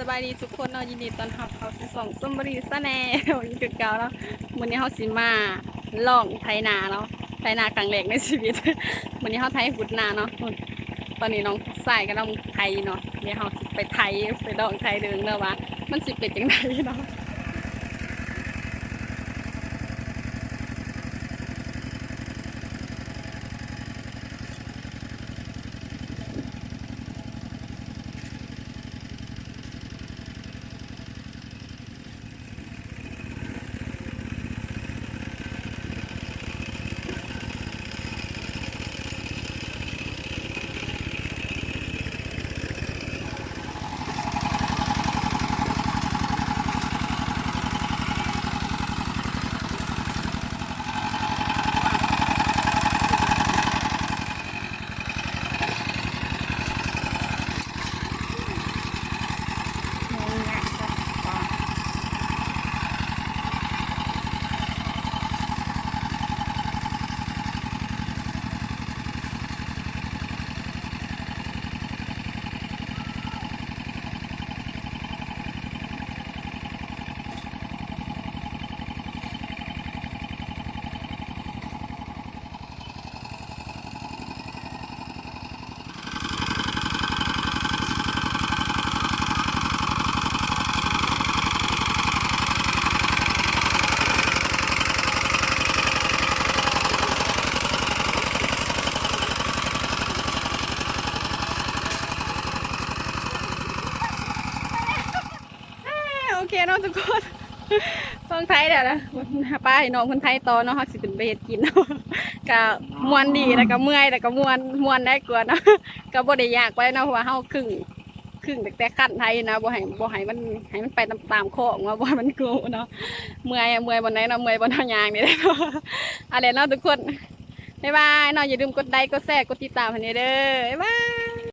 สบายดีทุกคนเนาะยินดีต้อนรับเข้าสู่สองส้มบรีซะแน่วันนี้คือเก่าแล้ววันนี้เขาสิมาล่องไถนาเนาะไถนากลางแรกในชีวิตวันนี้เขาไถหุดนาเนาะตอนนี้น้องใส่ก็ต้องไถเนาะเดี๋ยวเขาไปไถไปดองไถเดิงเนาะว่ามันสิเป็นจังไงเนาะ โอ เคเนาะทุกคนต้องไทยเดี๋ยวนะป้าให้น้องคนไทยต่อเนาะเขาสิเป็นไปเฮ็ดกินเนาะก็มวนดีแล้วก็เมื่อยแล้วก็มวนมวนได้กว่าเนาะก็บ่ได้ยากไปเนาะเพราะว่าเฮาครึ่งครึ่งแต่แต่ขั้นไทยนะบ่ให้บ่ให้มันให้มันไปตามตามๆโค้งว่าบ่มันกูเนาะเมื่อยเมื่อยบนไหนเนาะเมื่อยบนเฮายางนี่แหละเนาะอะไรเนาะทุกคนบ๊ายบายเนาะอย่าลืมกดไลค์กดแชร์กดติดตามให้เด้อบ๊ายบาย